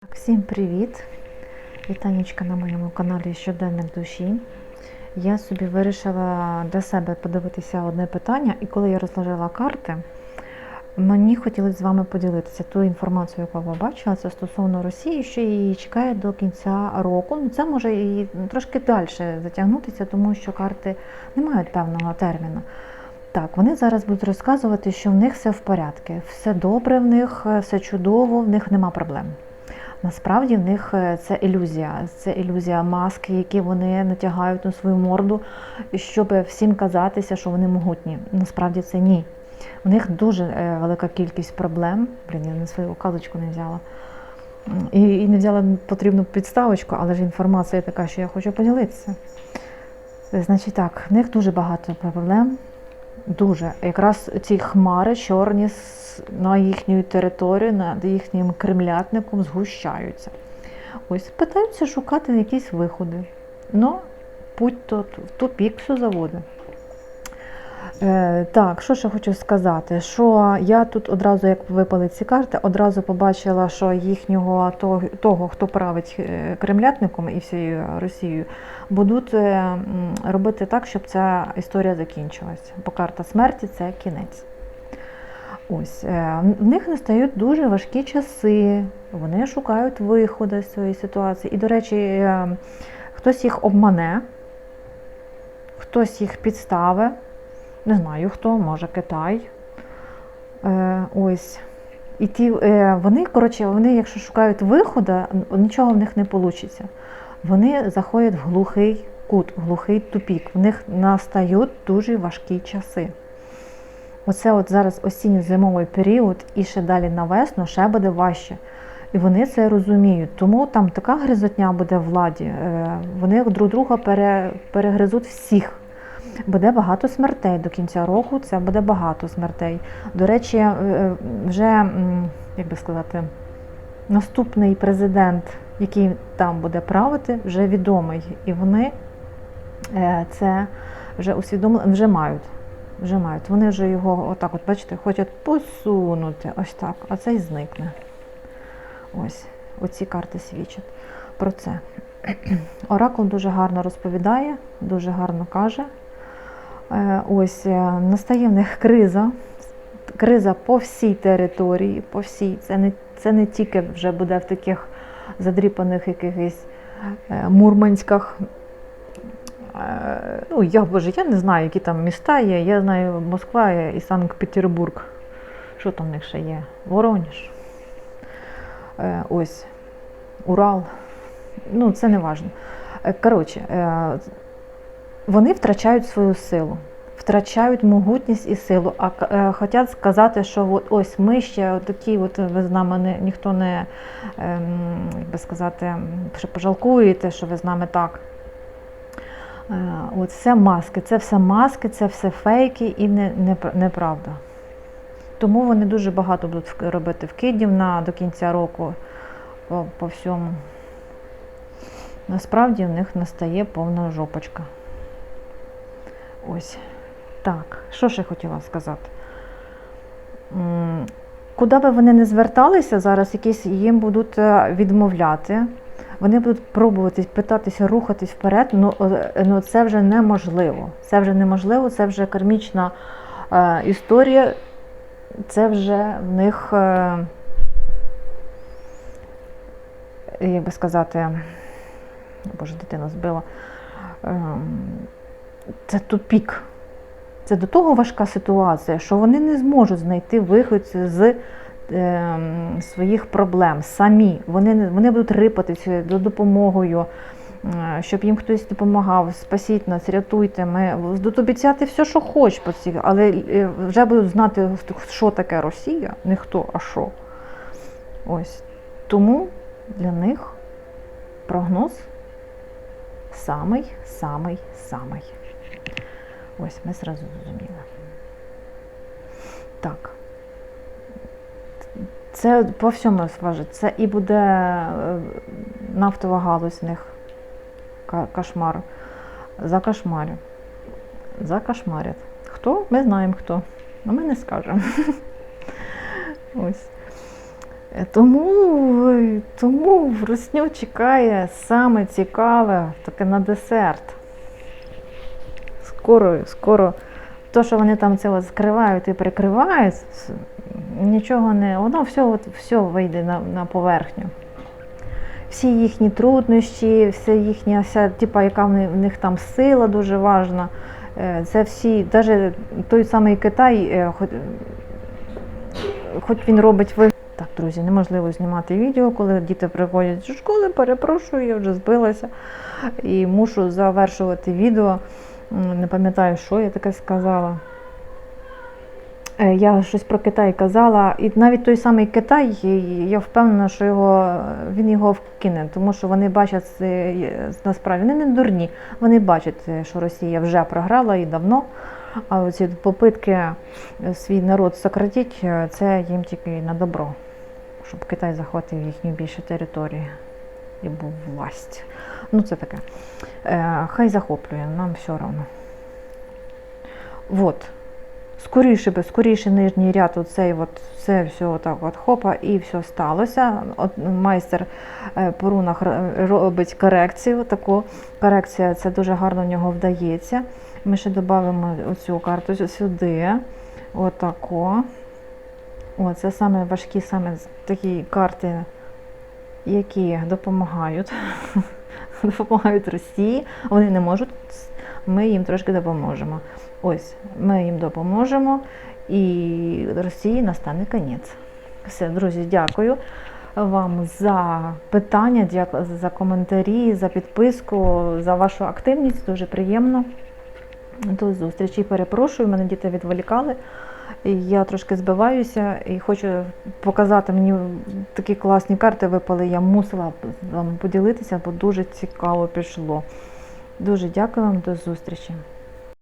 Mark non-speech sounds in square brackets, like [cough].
Так, Всім привіт! Вітанечка на моєму каналі Щоденник душі. Я собі вирішила для себе подивитися одне питання, і коли я розложила карти, мені хотілося з вами поділитися ту інформацію, яку ви бачила, це стосовно Росії, що її чекає до кінця року. Ну, це може і трошки далі затягнутися, тому що карти не мають певного терміну. Так, вони зараз будуть розказувати, що в них все в порядку, все добре в них, все чудово, в них нема проблем. Насправді в них е, це ілюзія, це ілюзія маски, які вони натягають на свою морду, щоб всім казатися, що вони могутні. Насправді це ні. У них дуже е, велика кількість проблем. Блін, я на свою указочку не взяла. І, і не взяла потрібну підставочку, але ж інформація така, що я хочу поділитися. Значить так, в них дуже багато проблем. Дуже. Якраз ці хмари чорні на їхню територію, над їхнім кремлятником згущаються. Ось питаються шукати якісь виходи. Ну, путь то в тупік все заводить. Е, так, що ще хочу сказати? Що я тут одразу, як випали ці карти, одразу побачила, що їхнього того, хто править е, кремлятником і всією Росією, будуть е, робити так, щоб ця історія закінчилась. Бо карта смерті це кінець. Ось в них настають дуже важкі часи. Вони шукають виходу з цієї ситуації. І, до речі, хтось їх обмане, хтось їх підставить. Не знаю хто, може Китай. Е, ось. І ті, е, вони, коротше, вони, якщо шукають виходу, нічого в них не вийде. Вони заходять в глухий кут, в глухий тупік. В них настають дуже важкі часи. Оце от зараз осінньо-зимовий період і ще далі на весну ще буде важче. І вони це розуміють. Тому там така гризотня буде владі. е, Вони друг друга пере, перегризуть всіх. Буде багато смертей до кінця року. Це буде багато смертей. До речі, е, е, вже як би сказати, наступний президент, який там буде правити, вже відомий. І вони е, це вже усвідомлено, вже мають. Вже мають. Вони вже його, отак, от бачите, хочуть посунути. Ось так, а цей зникне. Ось, оці карти свідчать про це. [clears throat] Оракул дуже гарно розповідає, дуже гарно каже. Е, Ось е, настає в них криза. Криза по всій території, по всій. Це не, це не тільки вже буде в таких задріпаних якихось е, мурманськах. Ну, я боже, я не знаю, які там міста є. Я знаю Москва і Санкт-Петербург. Що там в них ще є? Воронеж. Ось. Урал. Ну, це не важливо. Коротше, вони втрачають свою силу, втрачають могутність і силу, а е, хочуть сказати, що от ось ми ще такі, от ви з нами не, ніхто не, ем, як би сказати, що пожалкуєте, що ви з нами так. Е, От все маски, це все маски, це все фейки і не, не, неправда. Тому вони дуже багато будуть робити вкидів на, до кінця року по, по всьому. Насправді в них настає повна жопочка. Ось. Так, що ще хотіла сказати? Куди би вони не зверталися, зараз якісь їм будуть е, відмовляти. Вони будуть пробувати питатися рухатись вперед, ну, е, ну це вже неможливо. Це вже неможливо, це вже кармічна е, історія, це вже в них, е, як би сказати, боже, дитина збила. Ем, це тупік. Це до того важка ситуація, що вони не зможуть знайти вихід з ем, своїх проблем самі. Вони, вони будуть рипатися за допомогою, е, щоб їм хтось допомагав. Спасіть нас, рятуйте. Ми будуть обіцяти все, що хоч, по цій- але е, вже будуть знати, що таке Росія, не хто, а що. Ось. Тому для них прогноз самий, самий, самий. Ось, ми зразу зрозуміли. Так. Це по всьому скажуть. Це і буде е, нафтова галузь в них. Кошмар. Закошмарю. Закошмарять. Хто? Ми знаємо хто. А ми не скажемо. [laughs] Ось. Е, Тому, е, тому русню чекає саме цікаве таке на десерт. Скоро, скоро, то, що вони там це скривають і прикривають, нічого не. Воно все, от, все вийде на, на поверхню. Всі їхні труднощі, вся їхня, вся, типа, яка в них, в них там сила дуже важна. Е, Це всі, навіть той самий Китай, е, хоч, хоч він робить ви. Так, друзі, неможливо знімати відео, коли діти приходять зі школи, перепрошую, я вже збилася і мушу завершувати відео. Не пам'ятаю, що я таке сказала. Е, Я щось про Китай казала, і навіть той самий Китай, я впевнена, що його, він його вкине, тому що вони бачать е, насправді вони не дурні. Вони бачать, е, що Росія вже програла і давно. А оці попитки е, свій народ сократити, е, це їм тільки на добро, щоб Китай захватив їхню більше території і був власть. Ну, це таке. Е, хай захоплює, нам все одно. Вот. Скоріше би, скоріше нижній ряд, оцей от, все, все отак от хопа, і все сталося. От майстер е, по рунах робить корекцію. Таку корекція це дуже гарно в нього вдається. Ми ще додамо оцю карту сюди. Отако. О, це саме важкі саме такі карти, які допомагають. [laughs] [laughs] допомагають Росії. Вони не можуть, ми їм трошки допоможемо. Ось, ми їм допоможемо, і Росії настане кінець. Все, друзі, дякую вам за питання, за коментарі, за підписку, за вашу активність. Дуже приємно. До зустрічі. Перепрошую, мене діти відволікали. Я трошки збиваюся і хочу показати мені такі класні карти випали. Я мусила з поділитися, бо дуже цікаво пішло. Дуже дякую вам, до зустрічі.